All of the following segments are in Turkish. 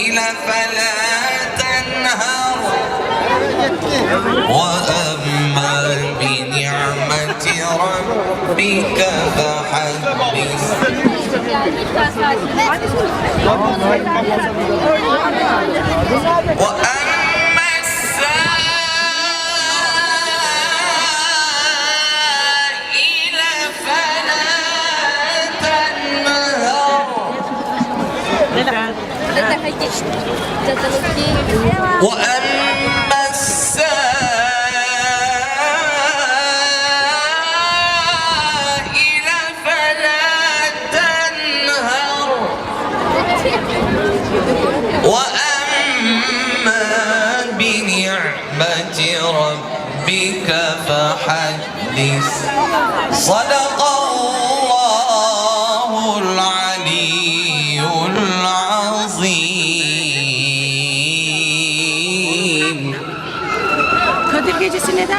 السائل فلا تنهر. وأما بنعمة ربك فحدث. وأما وأما السائل فلا تنهر. وأما بنعمة ربك صدق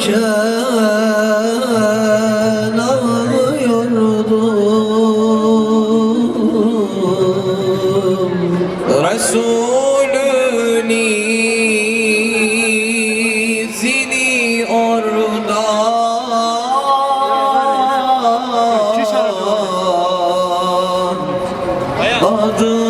iken ağlıyordum Resulün izini orada adım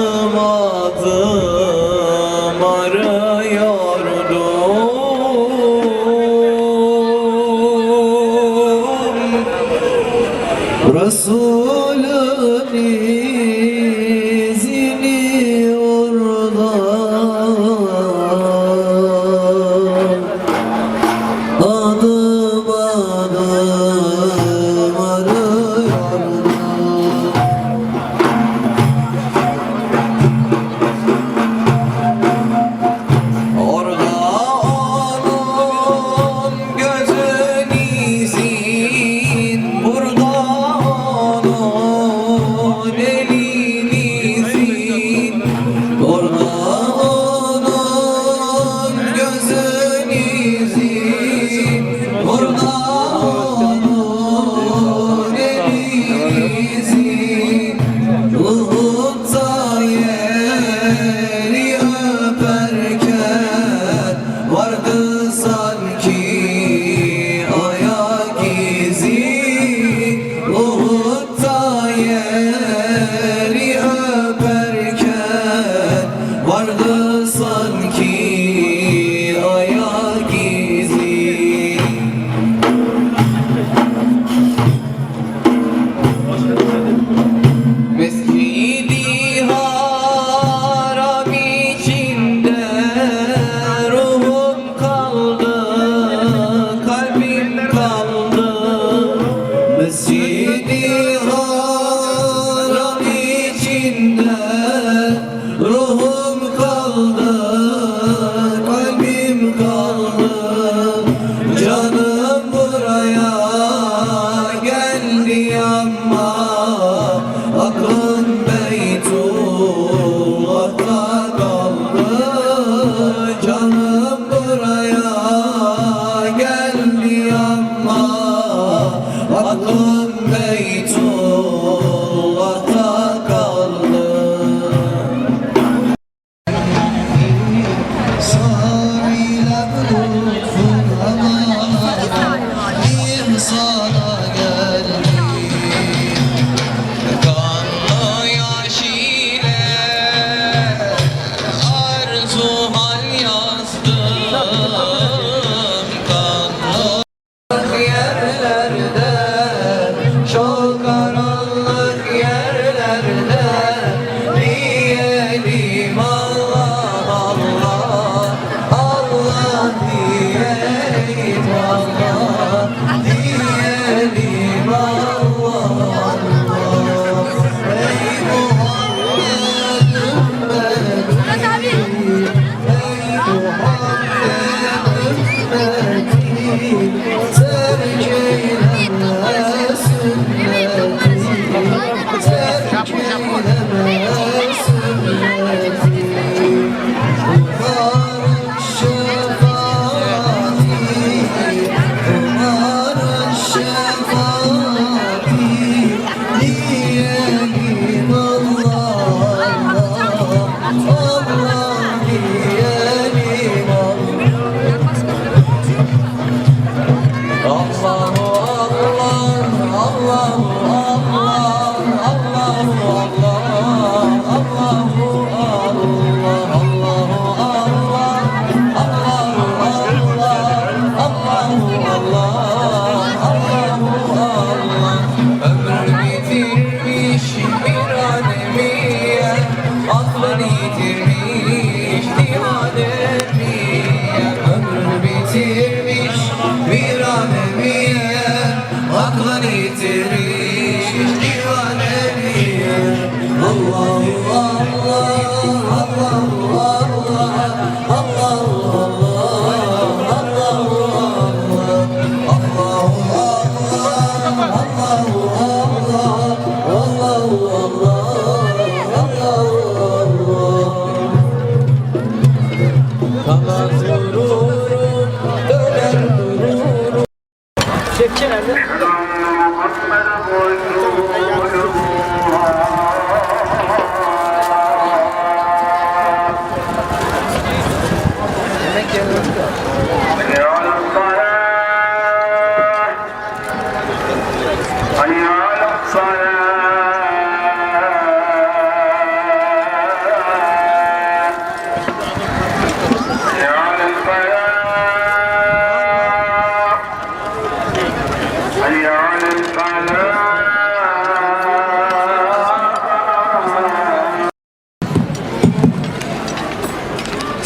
que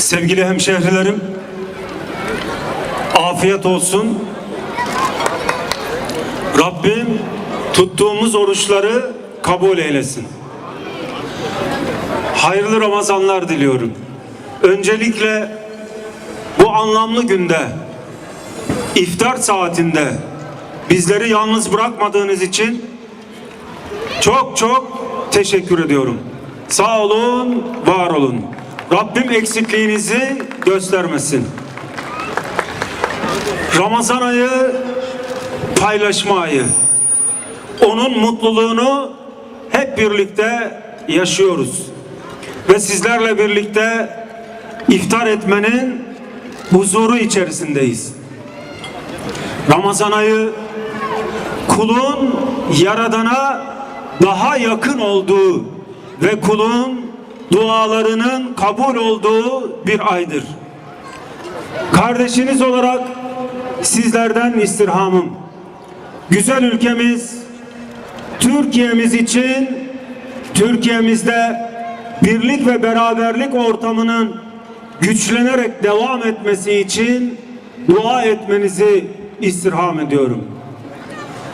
Sevgili hemşehrilerim, afiyet olsun. Rabbim tuttuğumuz oruçları kabul eylesin. Hayırlı Ramazanlar diliyorum. Öncelikle bu anlamlı günde, iftar saatinde bizleri yalnız bırakmadığınız için çok çok teşekkür ediyorum. Sağ olun, var olun. Rabbim eksikliğinizi göstermesin. Ramazan ayı paylaşma ayı. Onun mutluluğunu hep birlikte yaşıyoruz. Ve sizlerle birlikte iftar etmenin huzuru içerisindeyiz. Ramazan ayı kulun yaradana daha yakın olduğu ve kulun dualarının kabul olduğu bir aydır. Kardeşiniz olarak sizlerden istirhamım. Güzel ülkemiz, Türkiye'miz için Türkiye'mizde birlik ve beraberlik ortamının güçlenerek devam etmesi için dua etmenizi istirham ediyorum.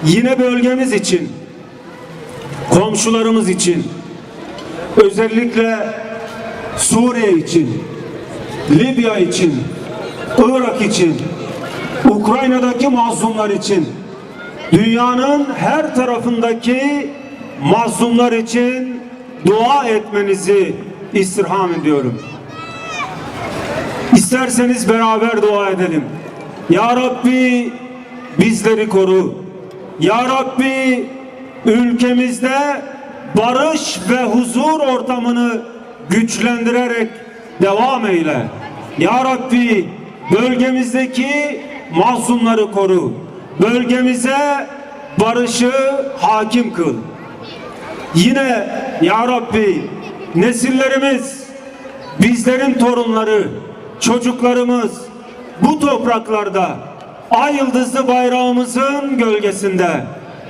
Yine bölgemiz için, komşularımız için, özellikle Suriye için, Libya için, Irak için, Ukrayna'daki mazlumlar için, dünyanın her tarafındaki mazlumlar için dua etmenizi istirham ediyorum. İsterseniz beraber dua edelim. Ya Rabbi bizleri koru. Ya Rabbi ülkemizde barış ve huzur ortamını güçlendirerek devam eyle. Ya Rabbi bölgemizdeki mazlumları koru. Bölgemize barışı hakim kıl. Yine Ya Rabbi nesillerimiz, bizlerin torunları, çocuklarımız bu topraklarda ay yıldızlı bayrağımızın gölgesinde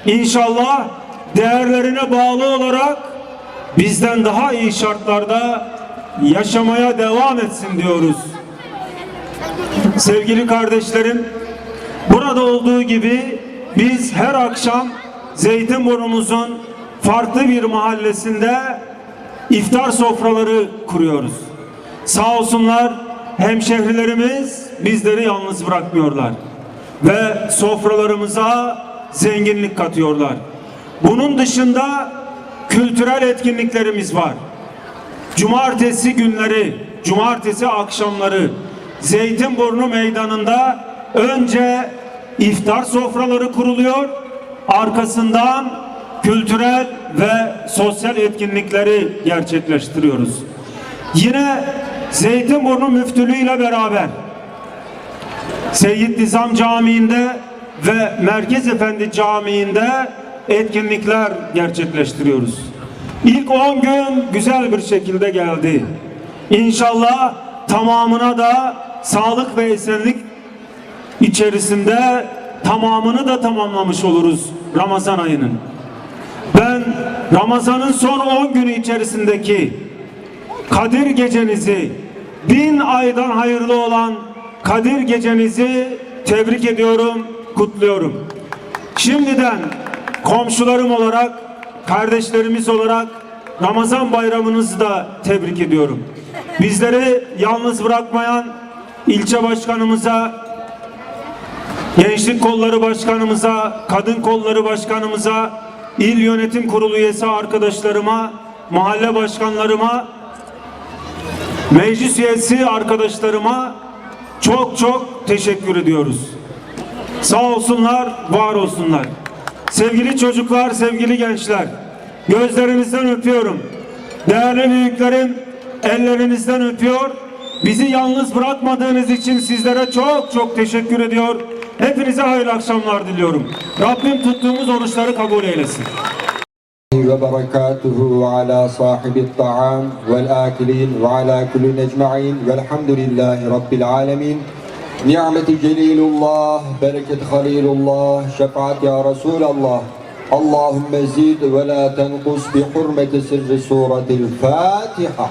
inşallah değerlerine bağlı olarak bizden daha iyi şartlarda yaşamaya devam etsin diyoruz. Sevgili kardeşlerim, burada olduğu gibi biz her akşam Zeytinburnumuzun farklı bir mahallesinde iftar sofraları kuruyoruz. Sağ olsunlar hemşehrilerimiz bizleri yalnız bırakmıyorlar ve sofralarımıza zenginlik katıyorlar. Bunun dışında kültürel etkinliklerimiz var. Cumartesi günleri, cumartesi akşamları Zeytinburnu Meydanı'nda önce iftar sofraları kuruluyor. Arkasından kültürel ve sosyal etkinlikleri gerçekleştiriyoruz. Yine Zeytinburnu Müftülüğü ile beraber Seyyid Nizam Camii'nde ve Merkez Efendi Camii'nde etkinlikler gerçekleştiriyoruz. İlk 10 gün güzel bir şekilde geldi. İnşallah tamamına da sağlık ve esenlik içerisinde tamamını da tamamlamış oluruz Ramazan ayının. Ben Ramazan'ın son 10 günü içerisindeki Kadir gecenizi bin aydan hayırlı olan Kadir gecenizi tebrik ediyorum, kutluyorum. Şimdiden komşularım olarak, kardeşlerimiz olarak Ramazan bayramınızı da tebrik ediyorum. Bizleri yalnız bırakmayan ilçe başkanımıza, Gençlik Kolları Başkanımıza, Kadın Kolları Başkanımıza, İl Yönetim Kurulu üyesi arkadaşlarıma, mahalle başkanlarıma, meclis üyesi arkadaşlarıma çok çok teşekkür ediyoruz. Sağ olsunlar, var olsunlar. Sevgili çocuklar, sevgili gençler, gözlerinizden öpüyorum. Değerli büyüklerim, ellerinizden öpüyor. Bizi yalnız bırakmadığınız için sizlere çok çok teşekkür ediyor. Hepinize hayırlı akşamlar diliyorum. Rabbim tuttuğumuz oruçları kabul eylesin. ve berekatuhu ala sahibi ta'am vel akilin ve ala kulli necma'in velhamdülillahi rabbil alemin. نعمة جليل الله بركة خليل الله شفاعة يا رسول الله اللهم زد ولا تنقص بحرمة سر سورة الفاتحة